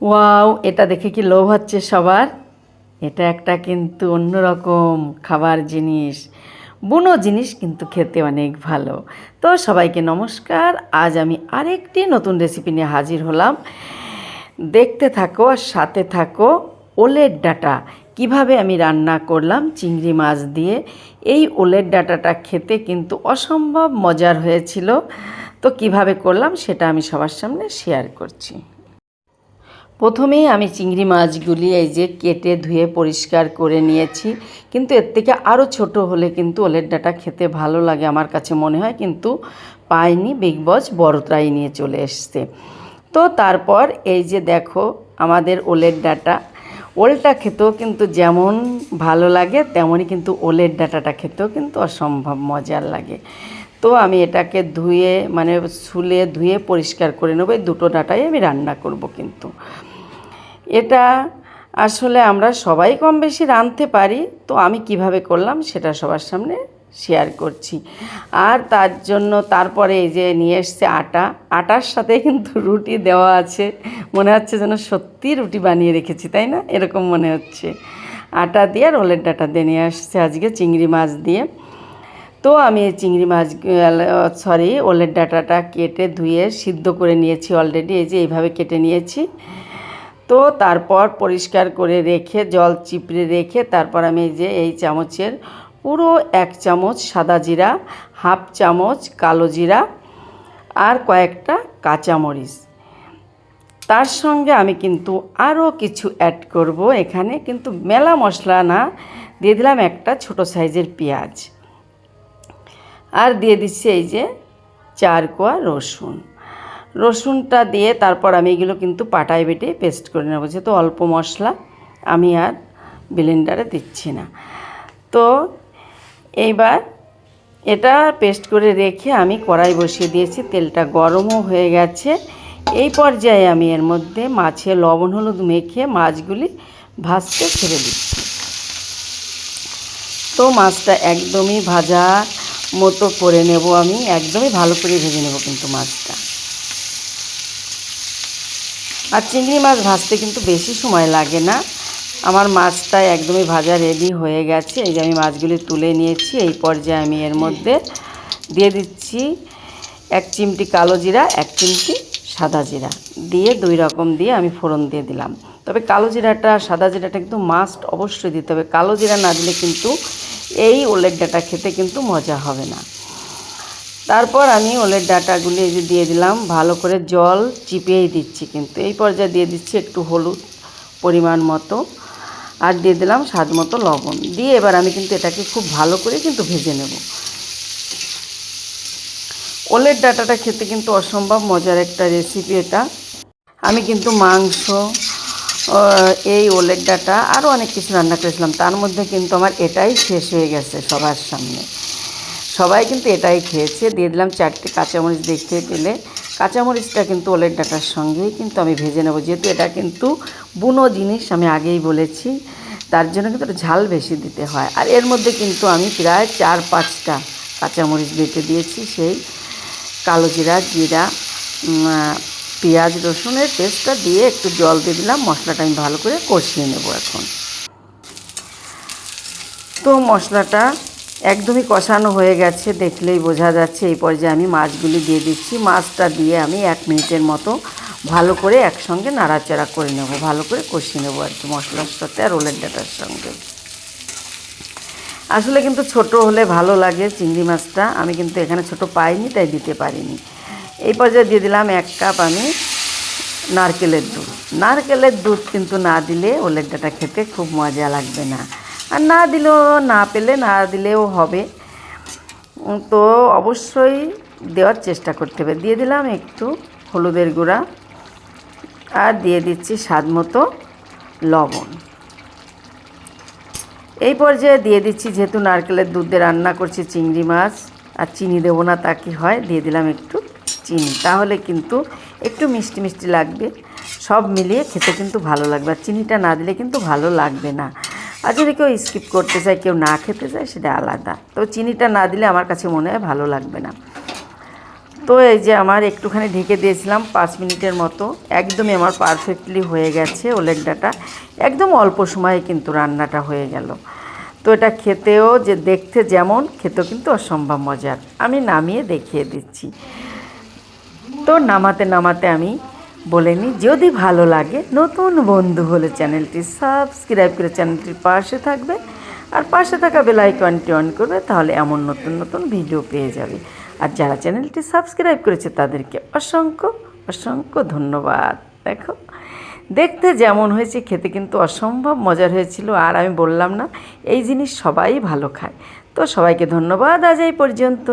Wow, এটা দেখে কি লোভ হচ্ছে সবার? এটা একটা কিন্তু অন্যরকম খাবার জিনিস। বুনো জিনিস কিন্তু খেতে অনেক ভালো। তো সবাইকে নমস্কার, আজ আমি আরেকটি নতুন রেসিপি নিয়ে হাজির হলাম। দেখতে থাকো আর সাথে থাকো ওলের ডাটা। কীভাবে আমি রান্না করলাম চিংড়ি মাছ দিয়ে? এই ওলের ডাটাটা খেতে কিন্তু অসম্ভব মজার হয়েছিল। তো কীভাবে করলাম সেটা আমি সবার সামনে শেয়ার করছি। প্রথমেই আমি চিংড়ি মাছগুলি এই যে কেটে ধুয়ে পরিষ্কার করে নিয়েছি। কিন্তু এর থেকে আরও ছোট হলে কিন্তু ওলের ডাটা খেতে ভালো লাগে আমার কাছে মনে হয়। কিন্তু পাইনি বিগ বস বড়টাই নিয়ে চলে এসছে। তো তারপর এই যে দেখো আমাদের ওলের ডাটা। ওলটা খেতেও কিন্তু যেমন ভালো লাগে, তেমনই কিন্তু ওলের ডাটাটা খেতেও কিন্তু অসম্ভব মজার লাগে। তো আমি এটাকে ধুয়ে মানে ছুলে ধুয়ে পরিষ্কার করে নেব। এই দুটো ডাটাই আমি রান্না করব কিন্তু। এটা আসলে আমরা সবাই কম বেশি রাঁধতে পারি, তো আমি কীভাবে করলাম সেটা সবার সামনে শেয়ার করছি। আর তার জন্য তারপরে এই যে নিয়ে এসছে আটা, আটার সাথে কিন্তু রুটি দেওয়া আছে। মনে হচ্ছে যেন সত্যি রুটি বানিয়ে রেখেছি, তাই না? এরকম মনে হচ্ছে। আটা দিয়ে রোলের ডাটা দিয়ে নিয়ে আসছে আজকে চিংড়ি মাছ দিয়ে। তো আমি এই চিংড়ি মাছ সরি ওলের ডাটাটা কেটে ধুয়ে সিদ্ধ করে নিয়েছি অলরেডি এই যে এইভাবে কেটে নিয়েছি। তো তারপর পরিষ্কার করে রেখে, জল চিপড়ে রেখে তারপর আমি যে এই চামচের পুরো এক চামচ সাদা জিরা, হাফ চামচ কালো জিরা আর কয়েকটা কাঁচামরিচ। তার সঙ্গে আমি কিন্তু আরও কিছু অ্যাড করব এখানে, কিন্তু মেলা মশলা না, দিয়ে দিলাম একটা ছোট সাইজের পেঁয়াজ। আর দিয়ে দিচ্ছি এই যে চার কোয়া রসুন। রসুনটা দিয়ে তারপর আমি এগুলো কিন্তু পাটায় বেটে পেস্ট করে নেব। যেহেতু অল্প মশলা, আমি আর ব্লেন্ডারে দিচ্ছি না। তো এইবার এটা পেস্ট করে রেখে আমি কড়াই বসিয়ে দিয়েছি, তেলটা গরমও হয়ে গেছে। এই পর্যায়ে আমি এর মধ্যে মাছে লবণ, হলুদ মেখে মাছগুলি ভাজতে ছেড়ে দিচ্ছি। তো মাছটা একদমই ভাজা মতো করে নেব আমি, একদমই ভালো করে ভেজে নেব কিন্তু মাছটা। আর চিংড়ি মাছ ভাজতে কিন্তু বেশি সময় লাগে না। আমার মাছটা একদমই ভাজা রেডি হয়ে গেছে। এই যে আমি মাছগুলি তুলে নিয়েছি, এই পর্যায়ে আমি এর মধ্যে দিয়ে দিচ্ছি এক চিমটি কালো জিরা, এক চিমটি সাদা জিরা। দিয়ে দুই রকম দিয়ে আমি ফোড়ন দিয়ে দিলাম। তবে কালো জিরাটা, সাদা জিরাটা কিন্তু মাস্ট অবশ্যই দিতে হবে। কালো জিরা না দিলে কিন্তু এই ওলের ডাটা খেতে কিন্তু মজা হবে না। তারপর আমি ওলের ডাটাগুলি এই যে দিয়ে দিলাম, ভালো করে জল চিপিয়েই দিচ্ছি কিন্তু। এই পর্যায়ে দিয়ে দিচ্ছি একটু হলুদ পরিমাণ মতো আর দিয়ে দিলাম স্বাদ মতো লবণ। দিয়ে এবার আমি কিন্তু এটাকে খুব ভালো করে কিন্তু ভেজে নেব। ওলের ডাটাটা খেতে কিন্তু অসম্ভব মজার একটা রেসিপি এটা। আমি কিন্তু মাংস এই ওলের ডাটা আরও অনেক কিছু রান্না করেছিলাম। তার মধ্যে কিন্তু আমার এটাই শেষ হয়ে গেছে সবার সামনে। সবাই কিন্তু এটাই খেয়েছে। দিয়ে দিলাম চারটে কাঁচামরিচ দেখতে পেলে। কাঁচামরিচটা কিন্তু ওলের ডাটার সঙ্গেই কিন্তু আমি ভেজে নেব। যেহেতু এটা কিন্তু বুনো জিনিস, আমি আগেই বলেছি, তার জন্য কিন্তু ঝাল বেশি দিতে হয়। আর এর মধ্যে কিন্তু আমি প্রায় চার পাঁচটা কাঁচামরিচ বেটে দিয়েছি। সেই কালো জিরা জিরা পেঁয়াজ, রসুনের পেস্টটা দিয়ে একটু জল দিয়ে দিলাম। মশলাটা আমি ভালো করে কষিয়ে নেব এখন। তো মশলাটা একদমই কষানো হয়ে গেছে, দেখলেই বোঝা যাচ্ছে। এই পর্যায়ে আমি মাছগুলি দিয়ে দিচ্ছি, মাছটা দিয়ে আমি এক মিনিটের মতো ভালো করে একসঙ্গে নাড়াচাড়া করে নেব, ভালো করে কষিয়ে নেব আর কি মশলার সাথে আর রোলের ডাটার সঙ্গে। আসলে কিন্তু ছোট হলে ভালো লাগে চিংড়ি মাছটা, আমি কিন্তু এখানে ছোট পাইনি, তাই দিতে পারিনি। এই পর্যায়ে দিয়ে দিলাম এক কাপ আমি নারকেলের দুধ। নারকেলের দুধ কিন্তু না দিলে ওলের ডাটা খেতে খুব মজা লাগবে না। আর না দিলেও, না পেলে না দিলেও হবে। তো অবশ্যই দেওয়ার চেষ্টা করতে হবে। দিয়ে দিলাম একটু হলুদের গুঁড়া আর দিয়ে দিচ্ছি স্বাদ মতো লবণ। এই পর্যায়ে দিয়ে দিচ্ছি, যেহেতু নারকেলের দুধ দিয়ে রান্না করছি চিংড়ি মাছ আর চিনি দেবো না তা কি হয়, দিয়ে দিলাম একটু চিনি। তাহলে কিন্তু একটু মিষ্টি মিষ্টি লাগবে। সব মিলিয়ে খেতে কিন্তু ভালো লাগবে। আর চিনিটা না দিলে কিন্তু ভালো লাগবে না। আর যদি কেউ স্কিপ করতে চায়, কেউ না খেতে চায়, সেটা আলাদা। তো চিনিটা না দিলে আমার কাছে মনে হয় ভালো লাগবে না। তো এই যে আমার একটুখানি ঢেকে দিয়েছিলাম পাঁচ মিনিটের মতো। একদমই আমার পারফেক্টলি হয়ে গেছে ওলের ডাটা একদম অল্প সময়ে কিন্তু রান্নাটা হয়ে গেল। তো এটা খেতেও যে দেখতে যেমন, খেতেও কিন্তু অসম্ভব মজার। আমি নামিয়ে দেখিয়ে দিচ্ছি। তো নামাতে নামাতে আমি বলে নিই যদি ভালো লাগে নতুন বন্ধু হলে চ্যানেলটি সাবস্ক্রাইব করে চ্যানেলটির পাশে থাকবে। আর পাশে থাকা বেল আইকনটি অন করবে, তাহলে এমন নতুন নতুন ভিডিও পেয়ে যাবে। আর যারা চ্যানেলটি সাবস্ক্রাইব করেছে, তাদেরকে অসংখ্য অসংখ্য ধন্যবাদ। দেখো, দেখতে যেমন হয়েছে, খেতে কিন্তু অসম্ভব মজার হয়েছিল। আর আমি বললাম না, এই জিনিস সবাই ভালো খায়। তো সবাইকে ধন্যবাদ, আজ এই পর্যন্ত।